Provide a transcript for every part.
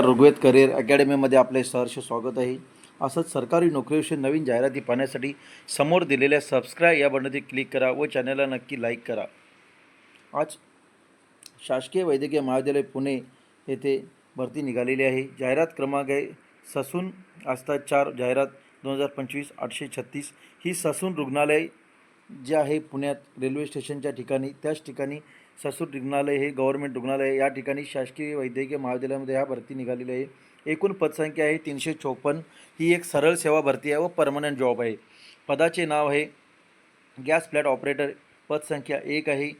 Rigveda career अकॅडमीमध्ये आपले सहर्ष स्वागत आहे. असंच सरकारी नोकरीविषयी नवीन जाहिराती पाहण्यासाठी समोर दिलेल्या सबस्क्राईब या बटनावरती क्लिक करा व चॅनलला नक्की लाईक करा. आज शासकीय वैद्यकीय महाविद्यालय पुणे येथे भरती निघालेली आहे. जाहिरात क्रमांक आहे ससून आस्था चार जाहिरात दोन हजार पंचवीस आठशे छत्तीस. ही ससून रुग्णालय जे आहे पुण्यात रेल्वे स्टेशनच्या ठिकाणी त्याच ठिकाणी ससूर रुग्णालय हे गव्हर्नमेंट रुग्णालय या ठिकाणी शासकीय वैद्यकीय महाविद्यालयामध्ये ह्या भरती निघालेली आहे. एकूण पदसंख्या आहे तीनशे चोपन्न. ही एक सरळ सेवा भरती आहे व परमनंट जॉब आहे. पदाचे नाव आहे गॅस फ्लॅट ऑपरेटर. पदसंख्या एक आहे.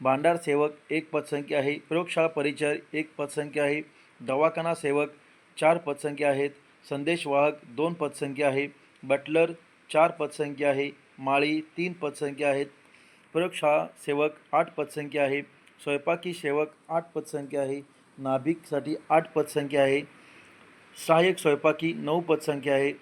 भांडार सेवक एक पदसंख्या आहे. प्रयोगशाळा परिचय एक पदसंख्या आहे. दवाखाना सेवक चार पदसंख्या आहेत. संदेशवाहक दोन पदसंख्या आहे. बटलर चार पदसंख्या आहे. माळी तीन पदसंख्या आहेत. प्रयोगशाळा सेवक आठ पदसंख्या आहे. स्वयंपाकी सेवक आठ पदसंख्या आहे. नाभिकसाठी आठ पदसंख्या आहे. सहाय्यक स्वयंपाकी नऊ पदसंख्या आहे.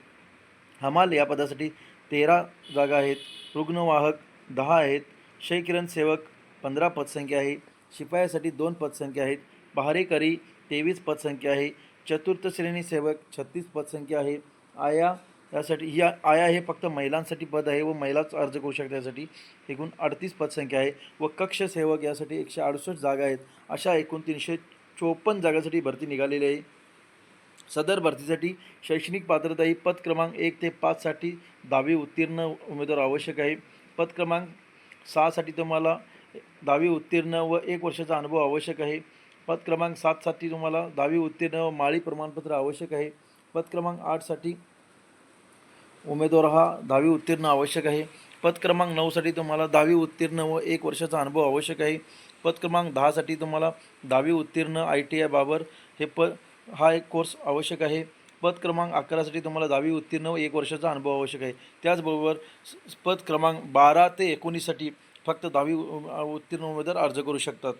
हमाल या पदासाठी तेरा जागा आहेत. रुग्णवाहक दहा आहेत. क्षयकिरण सेवक पंधरा पदसंख्या आहे. शिपायासाठी दोन पदसंख्या आहेत. पहारेकरी तेवीस पदसंख्या आहे. चतुर्थ श्रेणी सेवक छत्तीस पदसंख्या आहे. आया यासाठी ही आया हे फक्त महिलांसाठी पद आहे व महिलाच अर्ज करू शकतात यासाठी. एकूण अडतीस पदसंख्या आहे व कक्ष सेवक यासाठी एकशे अडुसष्ट जागा आहेत. अशा एकूण तीनशे चोपन्न जागांसाठी भरती निघालेली आहे. सदर भरतीसाठी शैक्षणिक पात्रता ही पद क्रमांक एक ते पाचसाठी दहावी उत्तीर्ण उमेदवार आवश्यक आहे. पद क्रमांक सहासाठी तुम्हाला दहावी उत्तीर्ण व एक वर्षाचा अनुभव आवश्यक आहे. पद क्रमांक सातसाठी तुम्हाला दहावी उत्तीर्ण व माळी प्रमाणपत्र आवश्यक आहे. पद क्रमांक आठसाठी उमेदवार हा दहावी उत्तीर्ण आवश्यक आहे. पद क्रमांक नऊसाठी तुम्हाला दहावी उत्तीर्ण व एक वर्षाचा अनुभव आवश्यक आहे. पद क्रमांक दहासाठी तुम्हाला दहावी उत्तीर्ण आय टी आय बाबर हे प हा एक कोर्स आवश्यक आहे. पद क्रमांक अकरासाठी तुम्हाला दहावी उत्तीर्ण व एक वर्षाचा अनुभव आवश्यक आहे. त्याचबरोबर पद क्रमांक बारा ते एकोणीससाठी फक्त दहावी उत्तीर्ण उमेदवार अर्ज करू शकतात.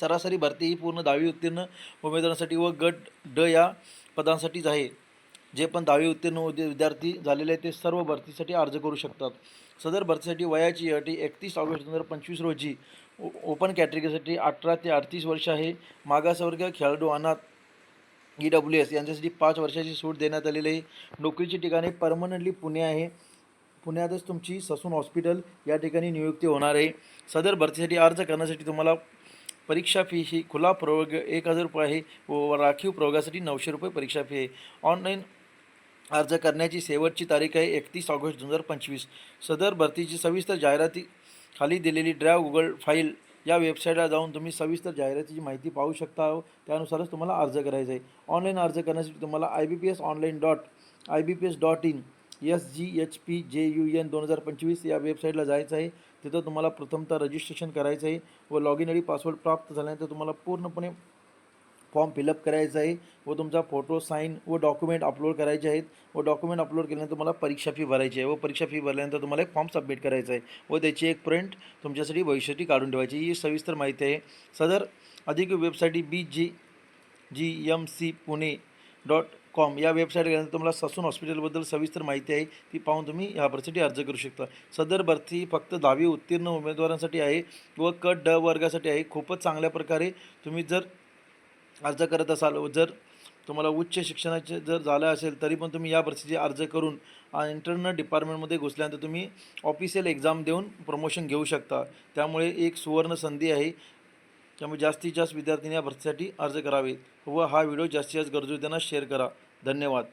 सरासरी भरती ही पूर्ण दहावी उत्तीर्ण उमेदवारांसाठी व गट ड या पदांसाठीच आहे. जे पण दहावी उत्तीर्ण होते विद्यार्थी झालेले आहेत ते सर्व भरतीसाठी अर्ज करू शकतात. सदर भरतीसाठी वयाची अटी एकतीस ऑगस्ट दोन हजार पंचवीस रोजी ओ- ओपन कॅटेगरीसाठी अठरा ते अडतीस वर्ष आहे. मागासवर्ग खेळाडू अनाथ ई डब्ल्यू एस यांच्यासाठी पाच वर्षाची सूट देण्यात आलेली आहे. नोकरीची ठिकाणी परमनंटली पुणे आहे. पुण्यातच तुमची ससून हॉस्पिटल या ठिकाणी नियुक्ती होणार आहे. सदर भरतीसाठी अर्ज करण्यासाठी तुम्हाला परीक्षा फी ही खुला प्रयोग एक हजार रुपये आहे व राखीव प्रयोगासाठी नऊशे रुपये परीक्षा फी आहे. ऑनलाईन अर्ज करण्याची शेवटची तारीख आहे एकतीस ऑगस्ट दोन हजार पंचवीस. सदर भरतीची सविस्तर जाहिराती खाली दिलेली ड्राव गुगल फाईल या वेबसाईटला जाऊन तुम्ही सविस्तर जाहिरातीची माहिती पाहू शकता. त्यानुसारच तुम्हाला अर्ज करायचा आहे. ऑनलाईन अर्ज करण्यासाठी तुम्हाला I B P S online dot I B P S dot in S G H P J U N दोन हजार पंचवीस या वेबसाईटला जायचं आहे. तिथं तुम्हाला प्रथमतः रजिस्ट्रेशन करायचं आहे व log in I D password प्राप्त झाल्यानंतर तुम्हाला पूर्णपणे फॉर्म फिलअप करायचा आहे व तुमचा फोटो साईन व डॉक्युमेंट अपलोड करायचे आहेत. व डॉक्युमेंट अपलोड केल्यानंतर तुम्हाला परीक्षा फी भरायची आहे व परीक्षा फी भरल्यानंतर तुम्हाला एक फॉर्म सबमिट करायचा आहे. व त्याची एक प्रिंट तुमच्यासाठी भविष्यासाठी काढून ठेवायची ही सविस्तर माहिती आहे. सदर अधिक website B G G M C Pune dot com या वेबसाईट गेल्यानंतर तुम्हाला ससून हॉस्पिटलबद्दल सविस्तर माहिती आहे. ती पाहून तुम्ही ह्या भरतीसाठी अर्ज करू शकता. सदर भरती फक्त दहावी उत्तीर्ण उमेदवारांसाठी आहे व कट ड वर्गासाठी आहे. खूपच चांगल्या प्रकारे तुम्ही जर अर्ज करत असाल जर तुम्हाला उच्च शिक्षणाचे जर झालं असेल तरी पण तुम्ही या भरतीचे अर्ज करून इंटरनल डिपार्टमेंटमध्ये घुसल्यानंतर तुम्ही ऑफिशियल एक्झाम देऊन प्रमोशन घेऊ शकता. त्यामुळे एक सुवर्ण संधी आहे. त्यामुळे जास्तीत जास्त विद्यार्थ्यांनी या भरतीसाठी अर्ज करावेत व हा व्हिडिओ जास्तीत जास्त गरजू त्यांना शेअर करा. धन्यवाद.